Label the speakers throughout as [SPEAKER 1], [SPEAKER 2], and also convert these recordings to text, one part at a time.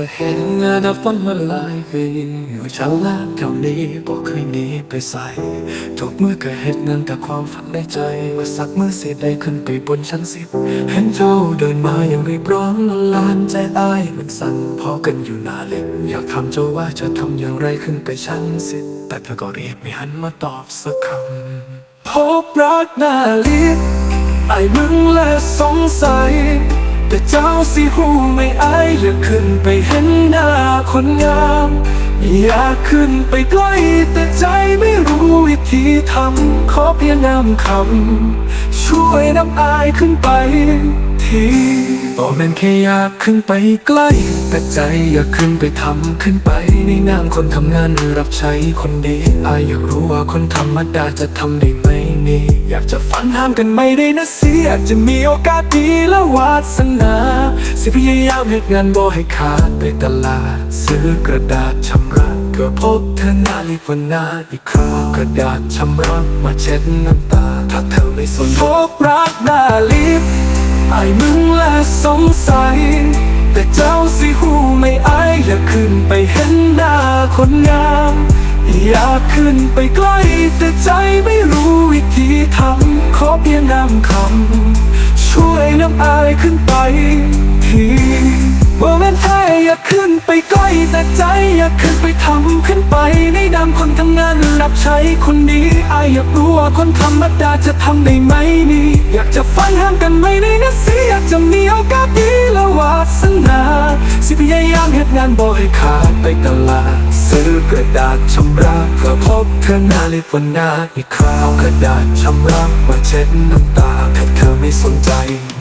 [SPEAKER 1] ก็เห็นเงานับวันมาลายปีอยู่ชั้นล่างแถวนี้บอกเคยหนีไปใส่ทุกมือก็เห็นเงินแต่ความฝันในใจว่าสักมือสิได้ขึ้นไปบนชั้นสิบเห็นเจ้าเดินมาอย่างรีบร้อนละลานใจอ้ายมันสั่นพอกันอยู่นาเล็บอยากถามเจ้าว่าจะทำอย่างไรขึ้นไปชั้นสิบแต่เธอก็เรียกไม่หันมาตอบสักคำพบรักนาลิไอ้มึงและสงสัย แต่เจ้าสิหูไม่อายอยากขึ้นไปเห็นหน้าคนงาม อยากขึ้นไปใกล้แต่ใจไม่รู้วิธีทำขอเพียงนำคำช่วยนำอายขึ้นไปทีบอกแม่นแค่อยากขึ้นไปใกล้ แต่ใจอยากขึ้นไปทำขึ้นไปในนามคนทำงานหรือรับใช้คนดีอายอยากรู้ว่าคนธรรมดาจะทำได้ไหม นี่อยากจะฝันห้ามกันไม่ได้นะสิอยากจะมีโอกาสดีและวาสนา สิพยายามเหตุงานบ่ให้ขาดไปตลาด ซื้อกระดาษชำระก็พบเธอหน้าลิวันนาอีกคราวกระดาษชำระมาเช็ดน้ำตา ถ้าเธอไม่สนพบรักหน้าลิฟไอ้มึงและสงสัย แต่เจ้าสิหูไม่อายอยากขึ้นไปเห็นหน้าคนงามอยากขึ้นไปใกล้แต่ใจไม่รู้วิธี ยขึ้นไปทีว่าแม่นแท้อยากขึ้นไปใกล้แต่ใจอยากขึ้นไปทำขึ้นไปในนามคนทำงานรับใช้คนดีอายอยากรู้ว่าคนธรรมดาจะทำได้ไหมนี่อยากจะฟังห้ามกันไม่ได้นะสิอยากจะมีโอกาสดีและวาสนา สิพยายามเหตุงานบ่ให้ขาดไปตลาด ซื้อกระดาษชำระก็พบเธอหน้าลิวันนาอีกคราวกระดาษชำระมาเช็ดน้ำตาแต่เธอไม่สนใจ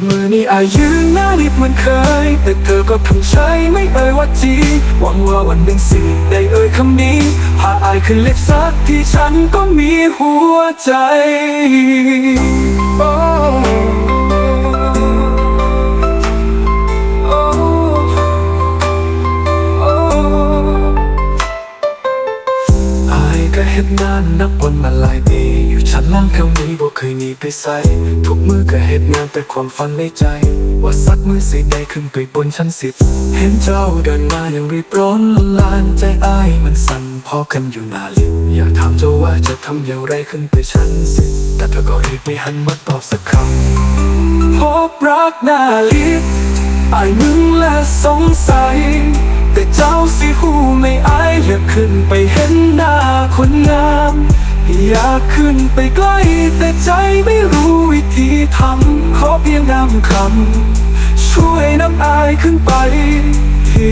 [SPEAKER 1] มือนี้อายืนหน้าลิฟเหมือนเคย แต่เธอก็ทำใช้ไม่เอ่ยว่าจีหวังว่าวันหนึ่งสิได้เอ่ยคำนี้หากอายขึ้นเล็บสักที่ฉันก็มีหัวใจ เท่านี้บ่เคยหนีไปไสทุกมือก็เฮ็ดงานแต่ความฝันในใจ ว่าสักมือสิได้ขึ้นไปบนชั้นสิบ เห็นเจ้าเดินมาอย่างรีบร้อนละลานใจอายมันสั่นพอกันอยู่นาลิตอยากถามเจ้าว่าจะทำอย่างไรขึ้นไปชั้นสิบ แต่เธอก็รีบไม่หันมาตอบสักคำพบรักนาลิต์ไอ้มึงและสงสัย แต่เจ้าสิหูไม่อายอยากขึ้นไปเห็นหน้าคนงาม อยากขึ้นไปใกล้แต่ใจไม่รู้วิธีทำขอเพียงนำคำช่วยนำอายขึ้นไปที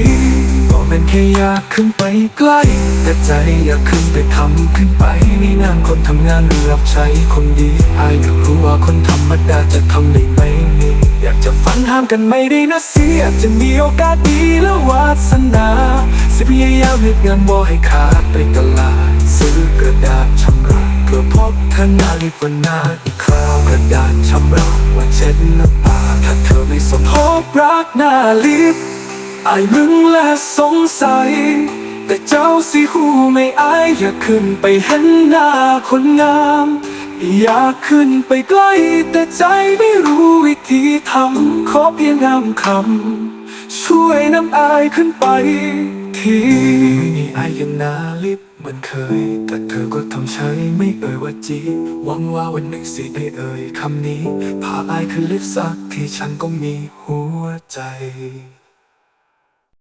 [SPEAKER 1] ก็เป็นแค่อยากขึ้นไปใกล้ แต่ใจอยากขึ้นไปทำขึ้นไปในนามคนทำงานหรือรับใช้คนดีอายอยากรู้ว่าคนธรรมดาจะทำได้ไหมนี่อยากจะฝันห้ามกันไม่ได้นะเสิอยากจะมีโอกาสดีและวาสนาสิพยายามเหตุงานบ่ให้ขาดไปตลาดซื้อกระดาษชำ พื่อพบเธอนาลิวันนาอีกคราวกระดาษชำระว่าเช็ดน้ำตาถ้าเธอไม่สนพบรักนาลิฟต์ไอ้มึงและสงสัย แต่เจ้าสิหูไม่อายอยากขึ้นไปเห็นหน้าคนงาม อยากขึ้นไปใกล้ แต่ใจไม่รู้วิธีทำขอเพียงนำคำช่วยนำอายขึ้นไป ทีมีอายยังหนาลิบเหมือนเคย แต่เธอก็ทำใช้ไม่เอ่ยว่าจีหวังว่าวันหนึ่งสิได้เอ่ยคำนี้พาอายคืนลิฟสักที่ฉันก็มีหัวใจ